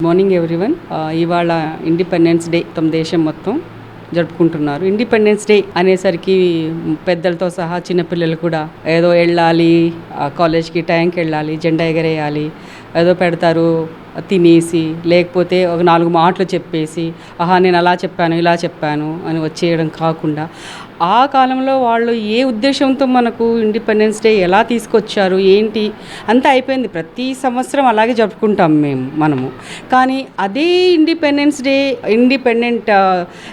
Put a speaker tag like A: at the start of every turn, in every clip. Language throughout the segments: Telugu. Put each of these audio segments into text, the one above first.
A: Morning everyone. ఇవాళ ఇండిపెండెన్స్ డే తమ దేశం మొత్తం జరుపుకుంటున్నారు. ఇండిపెండెన్స్ డే అనేసరికి పెద్దలతో సహా చిన్నపిల్లలు కూడా ఏదో వెళ్ళాలి ఆ, కాలేజ్కి టైంకి వెళ్ళాలి జెండా ఎగరేయాలి ఏదో పెడతారు. తినేసి లేకపోతే ఒక నాలుగు మాటలు చెప్పేసి ఆహా నేను అలా చెప్పాను ఇలా చెప్పాను అని వచ్చేయడం కాకుండా ఆ కాలంలో వాళ్ళు ఏ ఉద్దేశంతో మనకు ఇండిపెండెన్స్ డే ఎలా తీసుకొచ్చారు ఏంటి అంతా అయిపోయింది. ప్రతి సంవత్సరం అలాగే జరుపుకుంటాం మేము మనము. కానీ అదే ఇండిపెండెన్స్ డే ఇండిపెండెంట్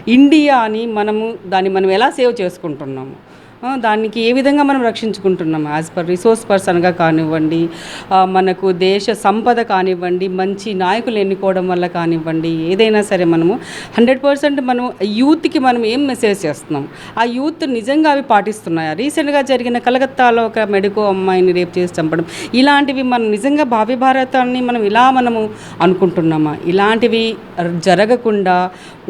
A: ఇండియా అని మనము దాన్ని మనం ఎలా సేవ్ చేసుకుంటున్నాము? దానికి ఏ విధంగా మనం రక్షించుకుంటున్నాం? యాజ్ పర్ రిసోర్స్ పర్సన్గా కానివ్వండి మనకు దేశ సంపద కానివ్వండి మంచి నాయకులు ఎన్నుకోవడం వల్ల కానివ్వండి ఏదైనా సరే మనము హండ్రెడ్ పర్సెంట్ మనం యూత్కి మనం ఏం మెసేజ్ చేస్తున్నాం? ఆ యూత్ నిజంగా అవి పాటిస్తున్నాయా? రీసెంట్గా జరిగిన కలకత్తాలో ఒక మెడికో అమ్మాయిని రేప్ చేసి చంపడం ఇలాంటివి మనం నిజంగా భావి భారతాన్ని మనం ఇలా మనము అనుకుంటున్నామా? ఇలాంటివి జరగకుండా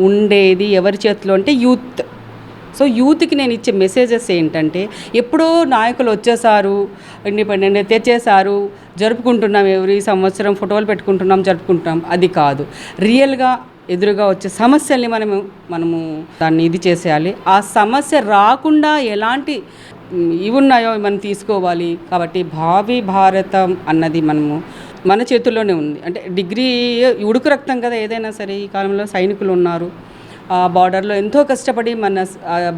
A: ఉండేది ఎవరి చేతిలో అంటే యూత్. సో యూత్కి నేను ఇచ్చే మెసేజెస్ ఏంటంటే ఎప్పుడో నాయకులు వచ్చేసారు ఇండిపెండెంట్ తెచ్చేసారు జరుపుకుంటున్నాం ఎవరి సంవత్సరం ఫోటోలు పెట్టుకుంటున్నాం జరుపుకుంటున్నాం. అది కాదు. రియల్గా ఎదురుగా వచ్చే సమస్యల్ని మనము మనము దాన్ని ఇది చేసేయాలి. ఆ సమస్య రాకుండా ఎలాంటి ఇవి ఉన్నాయో మనం తీసుకోవాలి. కాబట్టి భావి భారతం అన్నది మనము మన చేతుల్లోనే ఉంది. అంటే డిగ్రీ ఉడుకు రక్తం కదా ఏదైనా సరే ఈ కాలంలో సైనికులు ఉన్నారు. బార్డర్లో ఎంతో కష్టపడి మన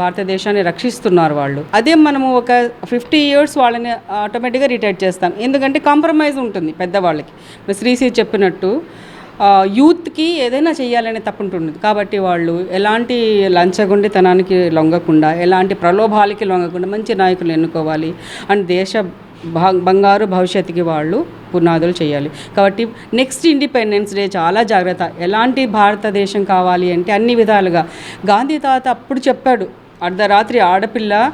A: భారతదేశాన్ని రక్షిస్తున్నారు వాళ్ళు. అదే మనము ఒక ఫిఫ్టీ ఇయర్స్ వాళ్ళని ఆటోమేటిక్గా రిటైర్ చేస్తాం. ఎందుకంటే కాంప్రమైజ్ ఉంటుంది పెద్దవాళ్ళకి. శ్రీశ్రీ చెప్పినట్టు యూత్కి ఏదైనా చేయాలనే తప్పుంటుంది కాబట్టి వాళ్ళు ఎలాంటి లంచగొండితనానికి లొంగకుండా ఎలాంటి ప్రలోభాలకి లొంగకుండా మంచి నాయకులు ఎన్నుకోవాలి. అండ్ దేశ బంగారు భవిష్యత్తుకి వాళ్ళు పునాదులు చేయాలి. కాబట్టి నెక్స్ట్ ఇండిపెండెన్స్ డే చాలా జాగ్రత్త. ఎలాంటి భారతదేశం కావాలి అంటే అన్ని విధాలుగా. గాంధీ తాత అప్పుడు చెప్పాడు అర్ధరాత్రి ఆడపిల్ల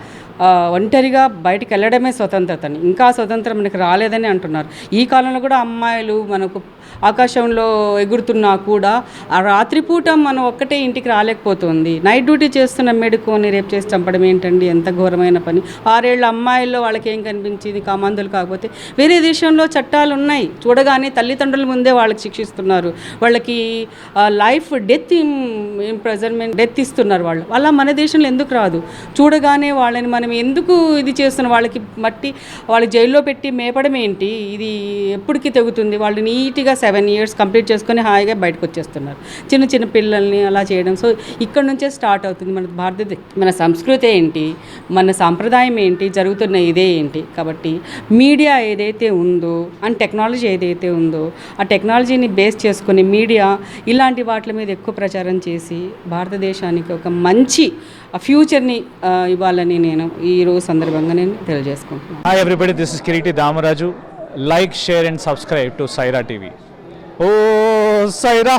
A: ఒంటరిగా బయటికి వెళ్ళడమే స్వతంత్రతని. ఇంకా స్వతంత్రం మనకి రాలేదని అంటున్నారు. ఈ కాలంలో కూడా అమ్మాయిలు మనకు ఆకాశంలో ఎగురుతున్నా కూడా ఆ రాత్రిపూట మనం ఒక్కటే ఇంటికి రాలేకపోతుంది. నైట్ డ్యూటీ చేస్తున్న మెడుకోని రేపు చేసి చంపడం ఏంటండి? ఎంత ఘోరమైన పని. ఆరేళ్ళ అమ్మాయిల్లో వాళ్ళకి ఏం కనిపించింది కామాంధులు కాకపోతే వేరే దేశంలో చట్టాలు ఉన్నాయి. చూడగానే తల్లిదండ్రుల ముందే వాళ్ళకి శిక్షిస్తున్నారు. వాళ్ళకి లైఫ్ డెత్ ఇంప్రెజర్మెంట్ డెత్ ఇస్తున్నారు వాళ్ళు. అలా మన దేశంలో ఎందుకు రాదు? చూడగానే వాళ్ళని మన మనం ఎందుకు ఇది చేస్తున్న వాళ్ళకి మట్టి వాళ్ళు జైల్లో పెట్టి మేపడం ఏంటి? ఇది ఎప్పటికి తెగుతుంది? వాళ్ళు నీట్గా సెవెన్ ఇయర్స్ కంప్లీట్ చేసుకొని హాయిగా బయటకు వచ్చేస్తున్నారు. చిన్న చిన్న పిల్లల్ని అలా చేయడం. సో ఇక్కడ నుంచే స్టార్ట్ అవుతుంది మన భారతదేశం మన సంస్కృతి ఏంటి? మన సాంప్రదాయం ఏంటి? జరుగుతున్న ఇదే ఏంటి? కాబట్టి మీడియా ఏదైతే ఉందో అండ్ టెక్నాలజీ ఏదైతే ఉందో ఆ టెక్నాలజీని బేస్ చేసుకుని మీడియా ఇలాంటి వాటి మీద ఎక్కువ ప్రచారం చేసి భారతదేశానికి ఒక మంచి ఫ్యూచర్ని ఇవ్వాలని నేను ఈ రోజు సందర్భంగా నేను తెలియజేసుకుంటున్నాను.
B: Hi everybody this is Kireeti Damaraju like share and subscribe to Saira TV oh Sye Raa